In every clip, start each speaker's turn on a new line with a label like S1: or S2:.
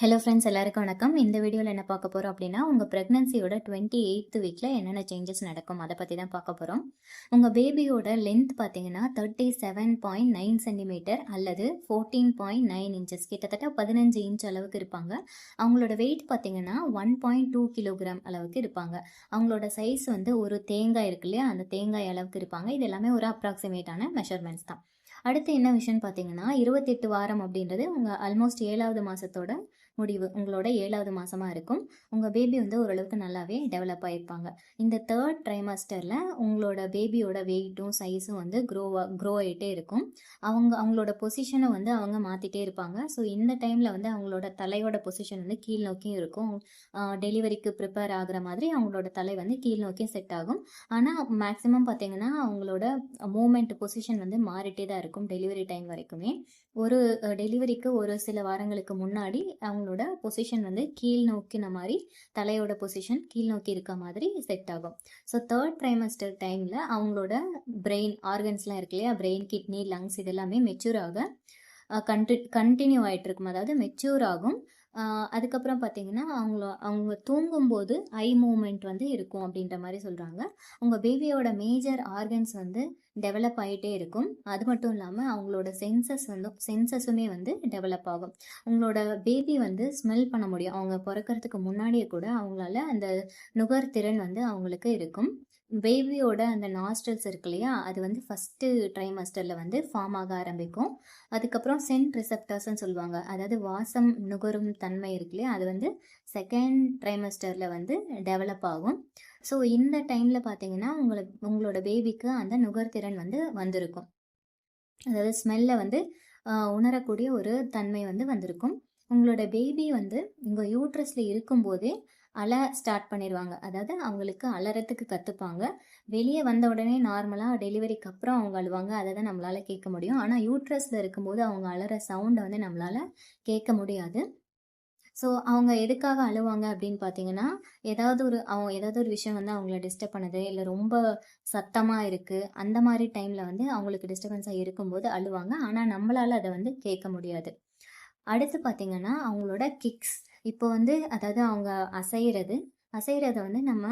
S1: Hello friends எல்லாருக்கும் வணக்கம். இந்த வீடியோவில் என்ன பார்க்க போகிறோம் அப்படின்னா உங்கள் ப்ரெக்னன்சியோட டுவெண்ட்டி எயித்து வீக்கில் என்னென்ன சேஞ்சஸ் நடக்கும்? அதை பற்றி தான் பார்க்க போகிறோம் உங்கள் பேபியோட லென்த் பார்த்தீங்கன்னா thirty seven point nine centimetre அல்லது ஃபோர்டீன் பாயிண்ட் நைன் இன்ச்சஸ் கிட்டத்தட்ட பதினஞ்சு இன்ச் அளவுக்கு இருப்பாங்க. அவங்களோட வெயிட் பார்த்தீங்கன்னா ஒன் பாயிண்ட் டூ கிலோகிராம் அளவுக்கு இருப்பாங்க. அவங்களோட சைஸ் வந்து ஒரு தேங்காய் இருக்கு இல்லையா? அந்த தேங்காய் அளவுக்கு இருப்பாங்க. இது எல்லாமே ஒரு அப்ராக்சிமேட்டான மெஷர்மெண்ட்ஸ் தான். அடுத்து என்ன விஷயம்னு பார்த்தீங்கன்னா இருபத்தெட்டு வாரம் அப்படின்றது உங்கள் ஆல்மோஸ்ட் ஏழாவது மாதத்தோட முடிவு. உங்களோட ஏழாவது மாதமாக இருக்கும். உங்கள் பேபி வந்து ஓரளவுக்கு நல்லாவே டெவலப் ஆகிருப்பாங்க இந்த தேர்ட் ட்ரைமாஸ்டரில் உங்களோட பேபியோட வெயிட்டும் சைஸும் வந்து க்ரோவாக க்ரோ ஆகிட்டே இருக்கும். அவங்க அவங்களோட பொசிஷனை வந்து அவங்க மாற்றிட்டே இருப்பாங்க. ஸோ இந்த டைமில் வந்து அவங்களோட தலையோட பொசிஷன் வந்து கீழ் நோக்கியும் இருக்கும். டெலிவரிக்கு ப்ரிப்பேர் ஆகிற மாதிரி அவங்களோட தலை வந்து கீழ் நோக்கியும் செட் ஆகும். ஆனால் மேக்ஸிமம் பார்த்தீங்கன்னா அவங்களோட மூமெண்ட் பொசிஷன் வந்து மாறிட்டே தான் இருக்கும். டெலிவரி டைம் வரைக்குமே. ஒரு டெலிவரிக்கு ஒரு சில வாரங்களுக்கு முன்னாடி அவங்களோட பொசிஷன் வந்து கீழ் நோக்கின மாதிரி தலையோட பொசிஷன் கீழ் நோக்கி இருக்க மாதிரி செட் ஆகும். ஸோ தேர்ட் ட்ரைமஸ்டர் டைமில் அவங்களோட பிரெயின் ஆர்கன்ஸ்லாம் இருக்கு இல்லையா? பிரெயின் கிட்னி லங்ஸ் இதெல்லாமே மெச்சூர் ஆக கண்டி கண்டினியூ ஆகிட்டுருக்கும் அதாவது மெச்சூர் ஆகும். அதுக்கப்புறம் பார்த்தீங்கன்னா அவங்கள அவங்க தூங்கும்போது ஐ மூமெண்ட் வந்து இருக்கும் அப்படின்ற மாதிரி சொல்கிறாங்க உங்கள் பேபியோட மேஜர் ஆர்கன்ஸ் வந்து டெவலப் ஆகிட்டே இருக்கும். அது மட்டும் இல்லாமல் அவங்களோட சென்சஸ் வந்து சென்சஸுமே வந்து டெவலப் ஆகும். உங்களோட பேபி வந்து ஸ்மெல் பண்ண முடியும். அவங்க பிறக்கிறதுக்கு முன்னாடியே கூட அவங்களால அந்த நுகர் திறன் வந்து அவங்களுக்கு இருக்கும். பேபியோட அந்த நாஸ்டல்ஸ் இருக்கு இல்லையா? அது வந்து ஃபஸ்ட்டு ட்ரைமாஸ்டரில் வந்து ஃபார்ம் ஆக ஆரம்பிக்கும். அதுக்கப்புறம் சென்ட் ரிசப்டர்ஸ்ன்னு சொல்லுவாங்க. அதாவது வாசம் நுகரும் தன்மை இருக்கு இல்லையா? அது வந்து செகண்ட் ட்ரைமஸ்டரில் வந்து டெவலப் ஆகும். ஸோ இந்த டைமில் பார்த்தீங்கன்னா உங்களுக்கு உங்களோட பேபிக்கு அந்த நுகர்திறன் வந்து வந்திருக்கும். அதாவது ஸ்மெல்லை வந்து உணரக்கூடிய ஒரு தன்மை வந்து வந்திருக்கும். உங்களோட பேபி வந்து உங்கள் யூட்ரஸில் இருக்கும்போதே அழ ஸ்டார்ட் பண்ணிடுவாங்க அதாவது அவங்களுக்கு அலறத்துக்கு கற்றுப்பாங்க வெளியே வந்த உடனே நார்மலாக டெலிவரிக்கு அப்புறம் அவங்க அழுவாங்க. அதை தான் நம்மளால் கேட்க முடியும். ஆனால் யூட்ரஸில் இருக்கும்போது அவங்க அலற சவுண்டை வந்து நம்மளால் கேட்க முடியாது. ஸோ அவங்க எதுக்காக அழுவாங்க அப்படின்னு பார்த்தீங்கன்னா ஏதாவது ஒரு அவங்க ஏதாவது ஒரு விஷயம் வந்து அவங்கள டிஸ்டர்ப் பண்ணுது இல்லை ரொம்ப சத்தமாக இருக்குது அந்த மாதிரி டைமில் வந்து அவங்களுக்கு டிஸ்டர்பன்ஸாக இருக்கும்போது அழுவாங்க. ஆனால் நம்மளால் அதை வந்து கேட்க முடியாது. அடுத்து பார்த்தீங்கன்னா அவங்களோட கிக்ஸ் இப்போ வந்து அதாவது அவங்க அசைகிறது அசைகிறத வந்து நம்ம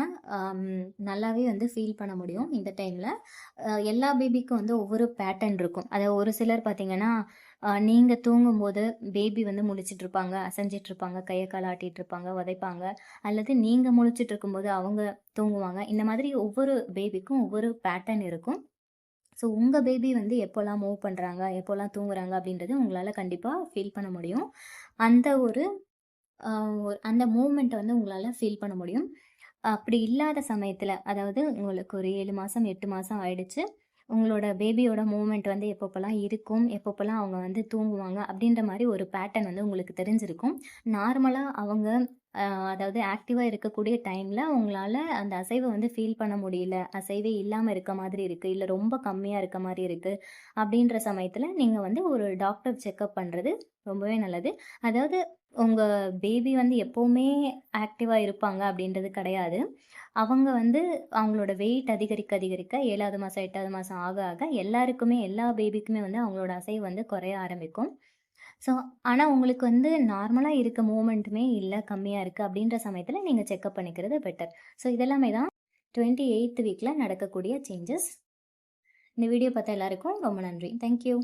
S1: நல்லாவே வந்து ஃபீல் பண்ண முடியும் இந்த டைமில் எல்லா பேபிக்கும் வந்து ஒவ்வொரு பேட்டர்ன் இருக்கும். அதாவது ஒரு சிலர் பார்த்தீங்கன்னா நீங்கள் தூங்கும்போது பேபி வந்து முழிச்சிட்டு இருப்பாங்க அசைஞ்சிட்டு இருப்பாங்க கையை காலாட்டிகிட்டு இருப்பாங்க உதைப்பாங்க. அல்லது நீங்கள் முழிச்சிட்டு இருக்கும்போது அவங்க தூங்குவாங்க. இந்த மாதிரி ஒவ்வொரு பேபிக்கும் ஒவ்வொரு பேட்டர்ன் இருக்கும். ஸோ உங்கள் பேபி வந்து எப்போல்லாம் மூவ் பண்ணுறாங்க எப்போல்லாம் தூங்குறாங்க அப்படின்றது உங்களால் கண்டிப்பாக ஃபீல் பண்ண முடியும். அந்த ஒரு அந்த மூமெண்ட்டை வந்து உங்களால் ஃபீல் பண்ண முடியும். அப்படி இல்லாத சமயத்தில் அதாவது உங்களுக்கு ஒரு ஏழு மாதம் எட்டு மாதம் ஆயிடுச்சு உங்களோட பேபியோட மூமெண்ட் வந்து எப்பப்போல்லாம் இருக்கும் எப்பப்போல்லாம் அவங்க வந்து தூங்குவாங்க அப்படின்ற மாதிரி ஒரு பேட்டர்ன் வந்து உங்களுக்கு தெரிஞ்சிருக்கும். நார்மலாக அவங்க அதாவது ஆக்டிவாக இருக்கக்கூடிய டைமில் உங்களால் அந்த அசைவை வந்து ஃபீல் பண்ண முடியல. அசைவே இல்லாமல் இருக்க மாதிரி இருக்குது இல்லை ரொம்ப கம்மியாக இருக்க மாதிரி இருக்குது அப்படின்ற சமயத்தில் நீங்கள் வந்து ஒரு டாக்டர் செக்கப் பண்ணுறது ரொம்பவே நல்லது. அதாவது உங்கள் பேபி வந்து எப்போவுமே ஆக்டிவாக இருப்பாங்க அப்படின்றது கிடையாது. அவங்க வந்து அவங்களோட வெயிட் அதிகரிக்க அதிகரிக்க ஏழாவது மாதம் எட்டாவது மாதம் ஆக ஆக எல்லாருக்குமே எல்லா பேபிக்குமே வந்து அவங்களோட அசைவு வந்து குறைய ஆரம்பிக்கும். ஸோ ஆனால் உங்களுக்கு வந்து நார்மலாக இருக்க மூமெண்ட்டுமே இல்லை கம்மியாக இருக்குது அப்படின்ற சமயத்தில் நீங்கள் செக்அப் பண்ணிக்கிறது பெட்டர் ஸோ இதெல்லாமே தான் டுவெண்ட்டி எயித் வீக்கில் நடக்கக்கூடிய சேஞ்சஸ் இந்த வீடியோ பார்த்தா எல்லாருக்கும் ரொம்ப நன்றி. தேங்க்யூ